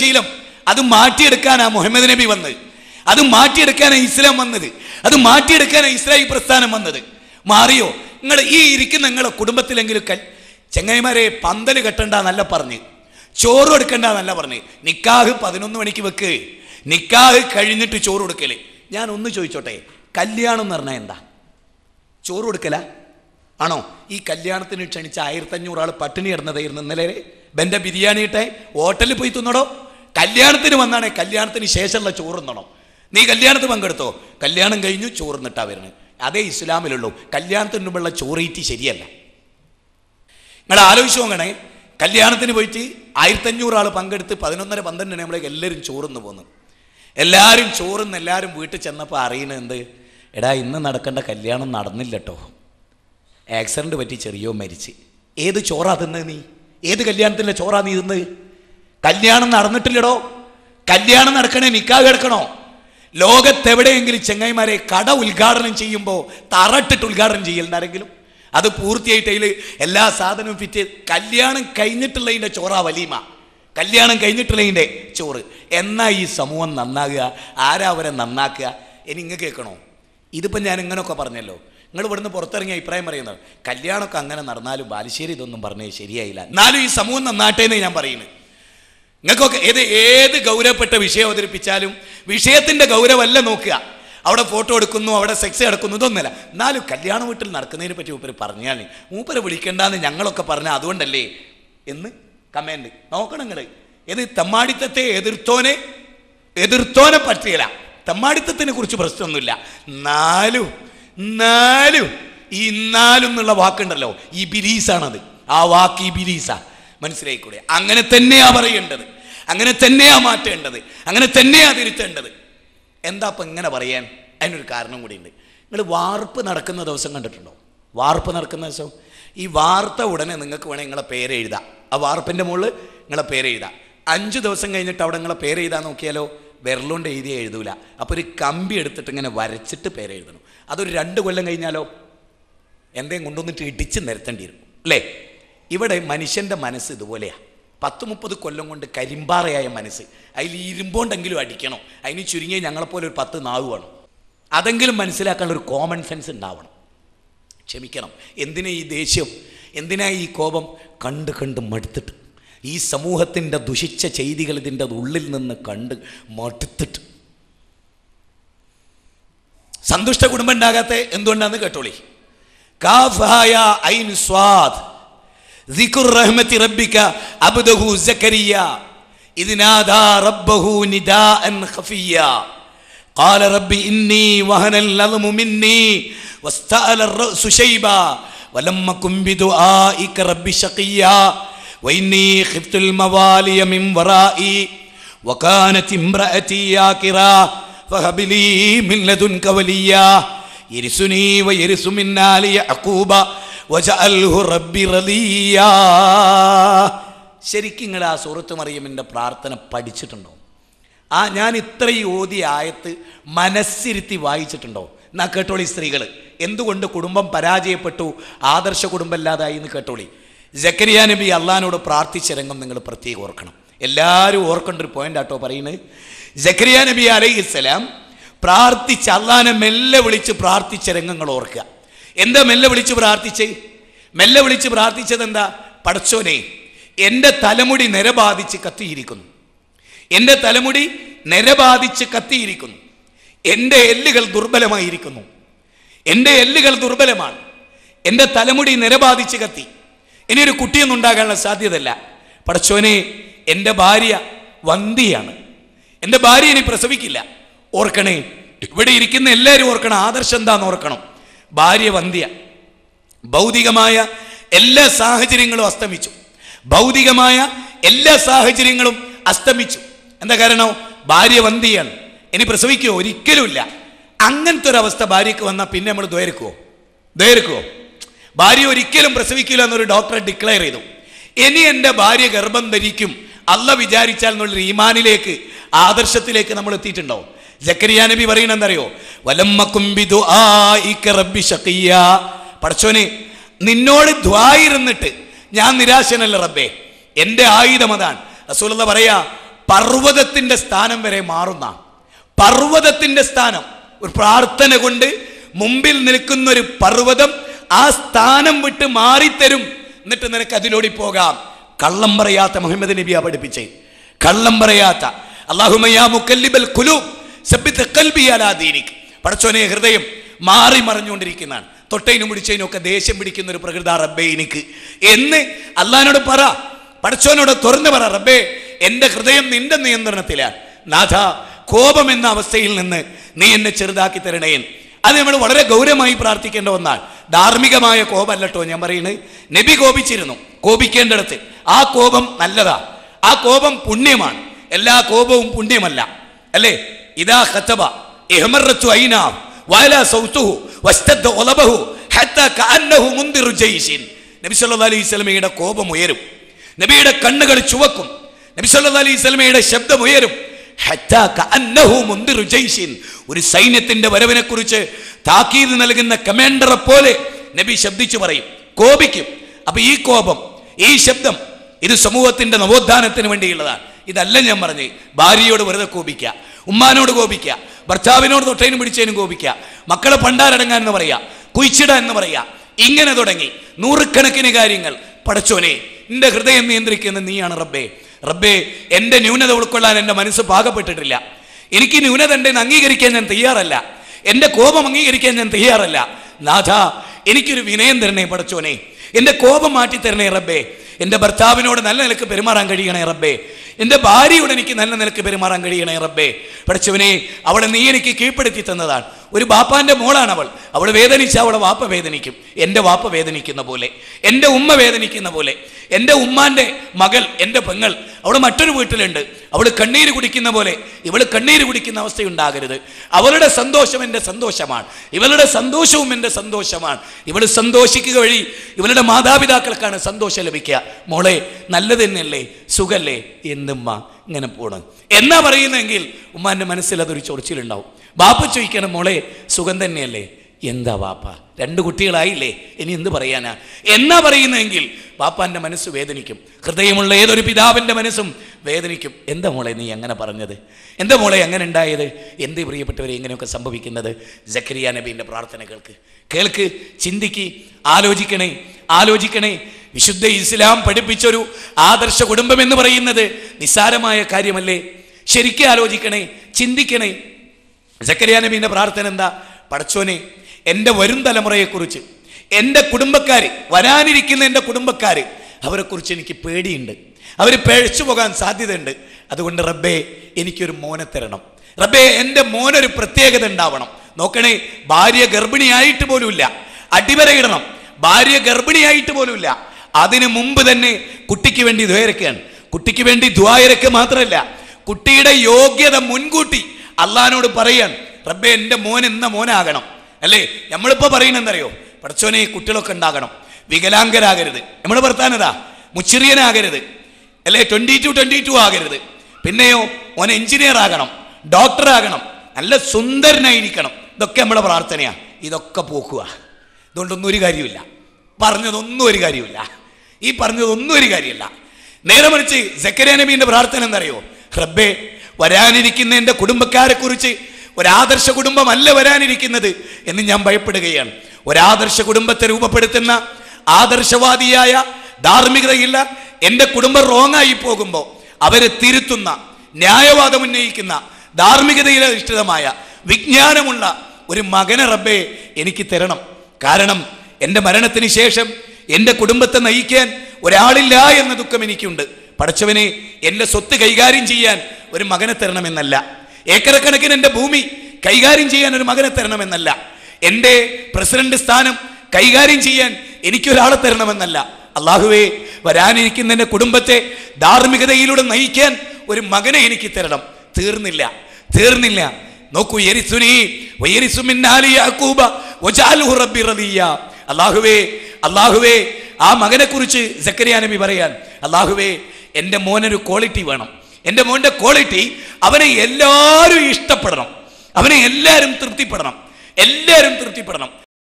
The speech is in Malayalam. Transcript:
ശീലം. അത് മാറ്റിയെടുക്കാനാ മുഹമ്മദ് നബി വന്നത്. അത് മാറ്റിയെടുക്കാനാണ് ഇസ്ലാം വന്നത്. അത് മാറ്റിയെടുക്കാനാണ് ഇസ്രായേൽ പ്രസ്ഥാനം വന്നത്. മാറിയോ? നിങ്ങൾ ഈ ഇരിക്കുന്ന നിങ്ങളെ കുടുംബത്തിലെങ്കിലും കൽ ചെങ്ങൈമാരെ പന്തൽ കെട്ടണ്ട എന്നല്ല പറഞ്ഞ്. ചോറ് എടുക്കണ്ട എന്നല്ല പറഞ്ഞ്. നിക്കാഹ് പതിനൊന്ന് മണിക്ക് വെക്ക്. നിക്കാഹ് കഴിഞ്ഞിട്ട് ചോറ് കൊടുക്കൽ. ഞാൻ ഒന്ന് ചോദിച്ചോട്ടെ കല്യാണം എന്ന് പറഞ്ഞാൽ എന്താ? ചോറ് കൊടുക്കല? ആണോ? ഈ കല്യാണത്തിന് ക്ഷണിച്ച ആയിരത്തഞ്ഞൂറ് ആൾ പട്ടിണി ഇടുന്നതായിരുന്നു ഇന്നലെ. ബെന്റെ ബിരിയാണി ഇട്ടെ ഹോട്ടലിൽ പോയി തിന്നടോ. കല്യാണത്തിന് വന്നാണേ കല്യാണത്തിന് ശേഷമുള്ള ചോറ് തിന്നണം. നീ കല്യാണത്തിന് പങ്കെടുത്തോ? കല്യാണം കഴിഞ്ഞു ചോറ് നിട്ടാ വരുന്നത്. അതേ ഇസ്ലാമിലുള്ളൂ. കല്യാണത്തിന് മുമ്പുള്ള ചോറീറ്റി ശരിയല്ല. നിങ്ങൾ ആലോചിച്ച് നോക്കണേ. കല്യാണത്തിന് പോയിട്ട് ആയിരത്തഞ്ഞൂറ് ആൾ പങ്കെടുത്ത് പതിനൊന്നര പന്ത്രണ്ടിന് നമ്മളെ എല്ലാവരും ചോറുന്ന് പോന്നു. എല്ലാവരും ചോറുന്ന് എല്ലാവരും വീട്ടിൽ ചെന്നപ്പോൾ അറിയണത് എന്ത്? എടാ ഇന്ന് നടക്കേണ്ട കല്യാണം നടന്നില്ല കേട്ടോ ആക്സിഡന്റ് പറ്റി ചെറിയോ മരിച്ച്. ഏത് ചോറാ തിന്നത് നീ? ഏത് കല്യാണത്തിന്റെ ചോറാ നീ തിന്നത്? കല്യാണം നടന്നിട്ടില്ലടോ. കല്യാണം നടക്കണേ നിക്കാഹ് കിടക്കണോ ലോകത്തെവിടെയെങ്കിലും ചെങ്ങായിമാരെ കട ഉദ്ഘാടനം ചെയ്യുമ്പോൾ തറട്ടിട്ട് ഉദ്ഘാടനം ചെയ്യലുണ്ടാരെങ്കിലും അത് പൂർത്തിയായിട്ട് അതിൽ എല്ലാ സാധനവും ഫിറ്റ് കല്യാണം കഴിഞ്ഞിട്ടുള്ളതിന്റെ ചോറാ വലീമ. കല്യാണം കഴിഞ്ഞിട്ടുള്ളതിന്റെ ചോറ്. എന്നാ ഈ സമൂഹം നന്നാകുക? ആരാ അവരെ നന്നാക്കുക? ഇനി ഇങ്ങ് കേൾക്കണോ? ഇതിപ്പോൾ ഞാൻ ഇങ്ങനെയൊക്കെ പറഞ്ഞല്ലോ. നിങ്ങൾ ഇവിടുന്ന് പുറത്തിറങ്ങിയ അഭിപ്രായം പറയുന്നത്. കല്യാണമൊക്കെ അങ്ങനെ നടന്നാലും ബാലുശ്ശേരി ഇതൊന്നും പറഞ്ഞത് ശരിയായില്ല. എന്നാലും ഈ സമൂഹം നന്നാട്ടെ എന്ന് ഞാൻ പറയുന്നത് നിങ്ങൾക്കൊക്കെ ഏത് ഏത് ഗൗരവപ്പെട്ട വിഷയം അവതരിപ്പിച്ചാലും വിഷയത്തിന്റെ ഗൗരവമല്ല നോക്കുക. അവിടെ ഫോട്ടോ എടുക്കുന്നു അവിടെ സെക്സ് എടുക്കുന്നു ഇതൊന്നുമല്ല. എന്നാലും കല്യാണ വീട്ടിൽ നടക്കുന്നതിനെ പറ്റി മൂപ്പര് പറഞ്ഞാൽ മൂപ്പര് വിളിക്കേണ്ടെന്ന് ഞങ്ങളൊക്കെ പറഞ്ഞാൽ അതുകൊണ്ടല്ലേ? എന്ന് കമന്റ് നോക്കണം നിങ്ങൾ ഏത് തമ്മാടിത്തത്തെ എതിർത്തോനെ എതിർത്തോനെ പറ്റിയില്ല. തമ്മാടിത്തത്തിനെ കുറിച്ച് പ്രശ്നമൊന്നുമില്ല. നാലും നാലും ഈ നാലും എന്നുള്ള വാക്കുണ്ടല്ലോ. ഈ ബിലീസാണത്. ആ വാക്ക് ഈ ബിലീസാ. മനസ്സിലായിക്കൂടെ? അങ്ങനെ തന്നെയാ പറയേണ്ടത്. അങ്ങനെ തന്നെയാ മാറ്റേണ്ടത്. അങ്ങനെ തന്നെയാ തിരുത്തേണ്ടത്. എന്താ അപ്പം ഇങ്ങനെ പറയാൻ? അതിനൊരു കാരണം കൂടിയുണ്ട്. നിങ്ങൾ വാർപ്പ് നടക്കുന്ന ദിവസം കണ്ടിട്ടുണ്ടോ? വാർപ്പ് നടക്കുന്ന ദിവസം? ഈ വാർത്ത ഉടനെ നിങ്ങൾക്ക് വേണേൽ നിങ്ങളെ പേര് എഴുതാം. ആ വാർപ്പിന്റെ മുകളിൽ നിങ്ങളെ പേര് എഴുതാം. അഞ്ച് ദിവസം കഴിഞ്ഞിട്ട് അവിടെ നിങ്ങളെ പേര് എഴുതാൻ നോക്കിയാലോ? വിരലുകൊണ്ട് എഴുതി എഴുതൂല. അപ്പോൾ ഒരു കമ്പി എടുത്തിട്ട് ഇങ്ങനെ വരച്ചിട്ട് പേര് എഴുതണം. അതൊരു രണ്ട് കൊല്ലം കഴിഞ്ഞാലോ? എന്തേം കൊണ്ടുവന്നിട്ട് ഇടിച്ച് നിരത്തേണ്ടി വരും. അല്ലേ? ഇവിടെ മനുഷ്യന്റെ മനസ്സ് ഇതുപോലെയാണ് പത്ത് മുപ്പത് കൊല്ലം കൊണ്ട് കരിമ്പാറയായ മനസ്സ്. അതിൽ ഇരുമ്പോണ്ടെങ്കിലും അടിക്കണം. അതിന് ചുരുങ്ങിയ ഞങ്ങളെപ്പോലെ ഒരു പത്ത് നാവ് വേണം. അതെങ്കിലും മനസ്സിലാക്കാനുള്ള ഒരു കോമൺ സെൻസ് ഉണ്ടാവണം. ക്ഷമിക്കണം. എന്തിനാ ഈ ദേഷ്യം? എന്തിനാ ഈ കോപം? കണ്ട് കണ്ട് മടുത്തിട്ട്. ഈ സമൂഹത്തിന്റെ ദുഷിച്ച ചെയ്തികൾ ഇതിന്റെ ഉള്ളിൽ നിന്ന് കണ്ട് മടുത്തിട്ട്. സന്തുഷ്ട കുടുംബം ഉണ്ടാകാത്ത എന്തുകൊണ്ടാന്ന് കേട്ടോളി? കാഫായ ഐൻ സ്വാദ്. ذكر رحمة ربك عبده زكريا. إذ نادى ربه نداء خفيا. قال رب إني وهن العظم مني واستأل الرأس شيبا. ولم أكن بدعائك رب شقيا. وإني خفت الموالي من ورائي. وكانت امرأتي ياكرا فهب لي من لدنك وليا. يرثني ويرث من آل يعقوب ربي ശരിക്കും നിങ്ങൾ ആ സുഹൃത്ത് മറിയമ്മിന്റെ പ്രാർത്ഥന പഠിച്ചിട്ടുണ്ടോ? ആ ഞാൻ ഇത്രയും ഓതി ആയത്ത് മനസ്സിരുത്തി വായിച്ചിട്ടുണ്ടോ? എന്നാ കേട്ടോളി സ്ത്രീകൾ എന്തുകൊണ്ട് കുടുംബം പരാജയപ്പെട്ടു? ആദർശ കുടുംബം കുടുംബമല്ലാതായി എന്ന് കേട്ടോളി. ജക്കരിയ നബി അള്ളഹാനോട് പ്രാർത്ഥിച്ച രംഗം നിങ്ങൾ പ്രത്യേകം ഓർക്കണം. എല്ലാവരും ഓർക്കേണ്ട ഒരു പോയിന്റ് ആട്ടോ പറയുന്നത്. ജക്കരിയ നബി അലൈഹിസ്സലാം പ്രാർത്ഥിച്ച് അള്ളഹാനെ മെല്ലെ വിളിച്ച് പ്രാർത്ഥിച്ച രംഗങ്ങൾ ഓർക്കുക. എന്താ മെല്ലെ വിളിച്ച് പ്രാർത്ഥിച്ചേ? മെല്ലെ വിളിച്ച് പ്രാർത്ഥിച്ചത് എന്താ? പടച്ചോനെ എന്റെ തലമുടി നിരബാധിച്ച് കത്തിയിരിക്കുന്നു. എന്റെ തലമുടി നിരബാധിച്ച് കത്തിയിരിക്കുന്നു. എന്റെ എല്ലുകൾ ദുർബലമായിരിക്കുന്നു. എന്റെ എല്ലുകൾ ദുർബലമാണ്. എന്റെ തലമുടി നിരബാധിച്ച് കത്തി. ഇനി ഒരു കുട്ടിയൊന്നും ഉണ്ടാകാനുള്ള സാധ്യതയല്ല. പടച്ചോനെ എന്റെ ഭാര്യ വന്തിയാണ് എന്റെ ഭാര്യ ഇനി പ്രസവിക്കില്ല. ഓർക്കണേ ഇവിടെ ഇരിക്കുന്ന എല്ലാവരും ഓർക്കണം. ആദർശം എന്താന്ന് ഓർക്കണം. ഭാര്യ വന്ധ്യ ഭൗതികമായ എല്ലാ സാഹചര്യങ്ങളും അസ്തമിച്ചു. ഭൗതികമായ എല്ലാ സാഹചര്യങ്ങളും അസ്തമിച്ചു. എന്താ കാരണം? ഭാര്യ വന്ധ്യയാണ്. ഇനി പ്രസവിക്കുമോ ഒരിക്കലുമില്ല. അങ്ങനത്തെ ഒരു അവസ്ഥ ഭാര്യയ്ക്ക് വന്നാൽ പിന്നെ നമ്മൾ ദ്വേർക്കുമോ ദ്വേർക്കുമോ ഭാര്യ ഒരിക്കലും പ്രസവിക്കില്ല എന്നൊരു ഡോക്ടറെ ഡിക്ലെയർ ചെയ്തു. ഇനി എന്റെ ഭാര്യ ഗർഭം ധരിക്കും. അല്ല വിചാരിച്ചാൽ എന്നുള്ളൊരു ഈമാനിലേക്ക് ആദർശത്തിലേക്ക് നമ്മൾ എത്തിയിട്ടുണ്ടോ ജക്കരിയ നബി പറയണ എന്തറിയോ പഠിച്ചോനെ നിന്നോട് ദ്വായിരുന്നിട്ട് ഞാൻ നിരാശനല്ല റബ്ബേ. എന്റെ ആയുധം അതാണ്. റസൂലത പറയാ പർവതത്തിന്റെ സ്ഥാനം വരെ മാറുന്ന പർവതത്തിന്റെ സ്ഥാനം ഒരു പ്രാർത്ഥന കൊണ്ട് മുമ്പിൽ നിൽക്കുന്ന ഒരു പർവതം ആ സ്ഥാനം വിട്ട് മാറിത്തരും. എന്നിട്ട് നിനക്ക് അതിലൂടെ പോകാം. കള്ളം പറയാത്ത മുഹമ്മദ് നബിയാ പഠിപ്പിച്ചേ. കള്ളം പറയാത്ത അള്ളാഹുമയ്യാ മുക്കല്ലിബൽ കുലൂബ് പടച്ചോനെ ഹൃദയം മാറി മറിഞ്ഞുകൊണ്ടിരിക്കുന്നതാണ്. തൊട്ടയിനും പിടിച്ചതിനും ഒക്കെ ദേഷ്യം പിടിക്കുന്ന ഒരു പ്രകൃത റബ്ബേ എനിക്ക്. എന്ന് അള്ളഹാനോട് പറ. പടച്ചോനോട് തുറന്നു പറ റബ്ബേ എന്റെ ഹൃദയം നിന്റെ നിയന്ത്രണത്തിലാണ്. നാഥ കോപം എന്ന അവസ്ഥയിൽ നിന്ന് നീ എന്നെ ചെറുതാക്കി തരണേൻ. അത് നമ്മൾ വളരെ ഗൗരവമായി പ്രാർത്ഥിക്കേണ്ട ഒന്നാണ്. ധാർമ്മികമായ കോപമല്ലട്ടോ ഞാൻ പറയുന്നത് നബി കോപിച്ചിരുന്നു കോപിക്കേണ്ടിടത്ത്. ആ കോപം നല്ലതാ. ആ കോപം പുണ്യമാണ്. എല്ലാ കോപവും പുണ്യമല്ല. അല്ലേ? ഇതാ ഖത്തബ ഇഹ്മറത്തു ഐനാ വഅല സൗതുഹു വസ്തദ ഉലബഹു ഹത്ത കഅന്നഹു മുന്ദിറു ജയ്ഷിൻ നബി സല്ലല്ലാഹു അലൈഹി വസല്ലമയുടെ കോപം ഉയരും. നബിയുടെ കണ്ണുകൾ ചുവക്കും. നബി സല്ലല്ലാഹു അലൈഹി വസല്ലമയുടെ ശബ്ദം ഉയരും. ഒരു സൈന്യത്തിന്റെ വരവിനെ കുറിച്ച് താക്കീത് നൽകുന്ന കമാൻഡറെ പോലെ നബി ശബ്ദിച്ചു പറയും. കോപിക്കും. അപ്പൊ ഈ കോപം ഈ ശബ്ദം ഇത് സമൂഹത്തിന്റെ നവോത്ഥാനത്തിന് വേണ്ടിയുള്ളതാണ്. ഇതല്ല ഞാൻ പറഞ്ഞ് ഭാര്യയോട് വെറുതെ കോപിക്കുക. ഉമ്മാനോട് കോപിക്കുക ഭർത്താവിനോട് തൊട്ടേനും പിടിച്ചതിനും കോപിക്കുക മക്കളെ പണ്ടാരടങ്ങാൻ എന്ന് പറയാ കുയിച്ചിട എന്ന് പറയാ ഇങ്ങനെ തുടങ്ങി. നൂറുകണക്കിന് കാര്യങ്ങൾ. പടച്ചോനെ എന്റെ ഹൃദയം നിയന്ത്രിക്കുന്ന നീയാണ് റബ്ബേ. റബ്ബേ എന്റെ ന്യൂനത ഉൾക്കൊള്ളാൻ എന്റെ മനസ്സ് പാകപ്പെട്ടിട്ടില്ല. എനിക്ക് ന്യൂനത ഉണ്ടെന്ന് അംഗീകരിക്കാൻ ഞാൻ തയ്യാറല്ല. എന്റെ കോപം അംഗീകരിക്കാൻ ഞാൻ തയ്യാറല്ല. നാഥ എനിക്കൊരു വിനയം തരണേ പടച്ചോനെ. എന്റെ കോപം മാറ്റി തരണേ റബ്ബേ. എന്റെ ഭർത്താവിനോട് നല്ല നിലയ്ക്ക് പെരുമാറാൻ കഴിയണേ റബ്ബേ. എന്റെ ഭാര്യയോട് എനിക്ക് നല്ല നിലയ്ക്ക് പെരുമാറാൻ കഴിയണേ റബ്ബേ. പഠിച്ചവനെ അവളെ നീ എനിക്ക് കീഴ്പ്പെടുത്തി തന്നതാണ്. ഒരു ബാപ്പാന്റെ മോളാണ് അവൾ. അവൾ വേദനിച്ചാൽ അവളെ വാപ്പ വേദനിക്കും. എന്റെ വാപ്പ വേദനിക്കുന്ന പോലെ എന്റെ ഉമ്മ വേദനിക്കുന്ന പോലെ എന്റെ ഉമ്മാന്റെ മകൾ എന്റെ പെങ്ങൾ അവൾ മറ്റൊരു വീട്ടിലുണ്ട്. അവൾ കണ്ണീര് കുടിക്കുന്ന പോലെ ഇവൾ കണ്ണീര് കുടിക്കുന്ന അവസ്ഥയുണ്ടാകരുത്. അവളുടെ സന്തോഷം എന്റെ സന്തോഷമാണ്. ഇവളുടെ സന്തോഷവും എന്റെ സന്തോഷമാണ്. ഇവൾ സന്തോഷിക്കുക വഴി ഇവളുടെ മാതാപിതാക്കൾക്കാണ് സന്തോഷം ലഭിക്കുക. മോളെ നല്ലത് തന്നെയല്ലേ സുഖല്ലേ? എന്നുമ്മ ഇങ്ങനെ പോണം. എന്നാ പറയുന്നെങ്കിൽ ഉമ്മാന്റെ മനസ്സിൽ അതൊരു ചൊറിച്ചിലുണ്ടാവും. ബാപ്പ ചോദിക്കണം മോളെ സുഖം തന്നെയല്ലേ? എന്താ വാപ്പ രണ്ട് കുട്ടികളായില്ലേ? ഇനി എന്ത് പറയാനാ? എന്നാ പറയുന്നെങ്കിൽ പാപ്പാന്റെ മനസ്സ് വേദനിക്കും. ഹൃദയമുള്ള ഏതൊരു പിതാവിന്റെ മനസ്സും വേദനിക്കും. എന്താ മോളെ നീ അങ്ങനെ പറഞ്ഞത്? എന്താ മോളെ അങ്ങനെ ഉണ്ടായത്? എന്ത് പ്രിയപ്പെട്ടവരെ ഇങ്ങനെയൊക്കെ സംഭവിക്കുന്നത്? ജക്കരിയ നബീന്റെ പ്രാർത്ഥന കേൾക്ക്. കേൾക്ക് ചിന്തിക്ക് ആലോചിക്കണേ ആലോചിക്കണേ. വിശുദ്ധ ഇസ്ലാം പഠിപ്പിച്ചൊരു ആദർശ കുടുംബം എന്ന് പറയുന്നത് നിസ്സാരമായ കാര്യമല്ലേ? ശരിക്കും ആലോചിക്കണേ ചിന്തിക്കണേ. ജക്കരിയ നബീന്റെ പ്രാർത്ഥന എന്താ? പടച്ചോനെ എന്റെ വരും തലമുറയെക്കുറിച്ച് എന്റെ കുടുംബക്കാർ വരാനിരിക്കുന്ന എന്റെ കുടുംബക്കാർ അവരെക്കുറിച്ച് എനിക്ക് പേടിയുണ്ട്. അവർ പിഴച്ചു പോകാൻ സാധ്യതയുണ്ട്. അതുകൊണ്ട് റബ്ബേ എനിക്കൊരു മോനെ തരണം. റബ്ബേ എന്റെ മോനൊരു പ്രത്യേകത ഉണ്ടാവണം. നോക്കണേ ഭാര്യ ഗർഭിണിയായിട്ട് പോലുമില്ല. അടിവരയിടണം. ഭാര്യ ഗർഭിണിയായിട്ട് പോലുമില്ല. അതിനു മുമ്പ് തന്നെ കുട്ടിക്ക് വേണ്ടി ദ്വയരക്കുകയാണ് കുട്ടിക്ക് വേണ്ടി ദ്വായരക്ക് മാത്രമല്ല കുട്ടിയുടെ യോഗ്യത മുൻകൂട്ടി അള്ളഹാനോട് പറയാണ് റബ്ബെ എന്റെ മോൻ എന്ന മോനാകണം. അല്ലേ? നമ്മളിപ്പോൾ പറയുന്നത് എന്തറിയോ പടച്ചോനെ കുട്ടികളൊക്കെ ഉണ്ടാകണം. വികലാംഗരാകരുത്. നമ്മൾ ഭർത്താനതാ മുച്ചിറിയനാകരുത് അല്ലേ? ട്വന്റി ടു ട്വന്റി ടു ആകരുത്. പിന്നെയോ ഓൻ എഞ്ചിനീയർ ആകണം. ഡോക്ടർ ആകണം. നല്ല സുന്ദരനായിരിക്കണം. ഇതൊക്കെ നമ്മുടെ പ്രാർത്ഥനയാണ് ഇതൊക്കെ പോക്കുക ഇതുകൊണ്ടൊന്നും ഒരു കാര്യമില്ല പറഞ്ഞതൊന്നും ഒരു കാര്യമില്ല ഈ പറഞ്ഞതൊന്നും ഒരു കാര്യമില്ല. നേരെ മറിച്ച് സക്കരിയ നബീന്റെ പ്രാർത്ഥന എന്തറിയോ റബ്ബേ വരാനിരിക്കുന്ന എന്റെ കുടുംബക്കാരെ കുറിച്ച് ഒരാദർശ കുടുംബമല്ല വരാനിരിക്കുന്നത് എന്ന് ഞാൻ ഭയപ്പെടുകയാണ്. ഒരാദർശ കുടുംബത്തെ രൂപപ്പെടുത്തുന്ന ആദർശവാദിയായ ധാർമ്മികതയില്ല. എന്റെ കുടുംബം റോങ്ങായി പോകുമ്പോൾ അവരെ തിരുത്തുന്ന ന്യായവാദം ഉന്നയിക്കുന്ന ധാർമ്മികതയിൽ അധിഷ്ഠിതമായ വിജ്ഞാനമുള്ള ഒരു മകനെ റബ്ബേ എനിക്ക് തരണം. കാരണം എന്റെ മരണത്തിന് ശേഷം എന്റെ കുടുംബത്തെ നയിക്കാൻ ഒരാളില്ല എന്ന ദുഃഖം എനിക്കുണ്ട്. പഠിച്ചവനെ എന്റെ സ്വത്ത് കൈകാര്യം ചെയ്യാൻ ഒരു മകനെ തരണമെന്നല്ല. ഏക്കറക്കണക്കിന് എന്റെ ഭൂമി കൈകാര്യം ചെയ്യാൻ ഒരു മകനെ തരണമെന്നല്ല. എന്റെ പ്രസിഡന്റ് സ്ഥാനം കൈകാര്യം ചെയ്യാൻ എനിക്കൊരാളെ തരണമെന്നല്ല. അള്ളാഹുവേ വരാനിരിക്കുന്ന എന്റെ കുടുംബത്തെ ധാർമ്മികതയിലൂടെ നയിക്കാൻ ഒരു മകനെ എനിക്ക് തരണം. തീർന്നില്ല തീർന്നില്ല. നോക്കൂ അല്ലാഹുവേ അല്ലാഹുവേ ആ മകനെ കുറിച്ച് സക്കരിയ നബി പറയാൻ അള്ളാഹുവേ എന്റെ മോനൊരു ക്വാളിറ്റി വേണം. എന്റെ മോന്റെ ക്വാളിറ്റി അവനെ എല്ലാവരും ഇഷ്ടപ്പെടണം. അവനെ എല്ലാവരും തൃപ്തിപ്പെടണം. എല്ലാവരും തൃപ്തിപ്പെടണം.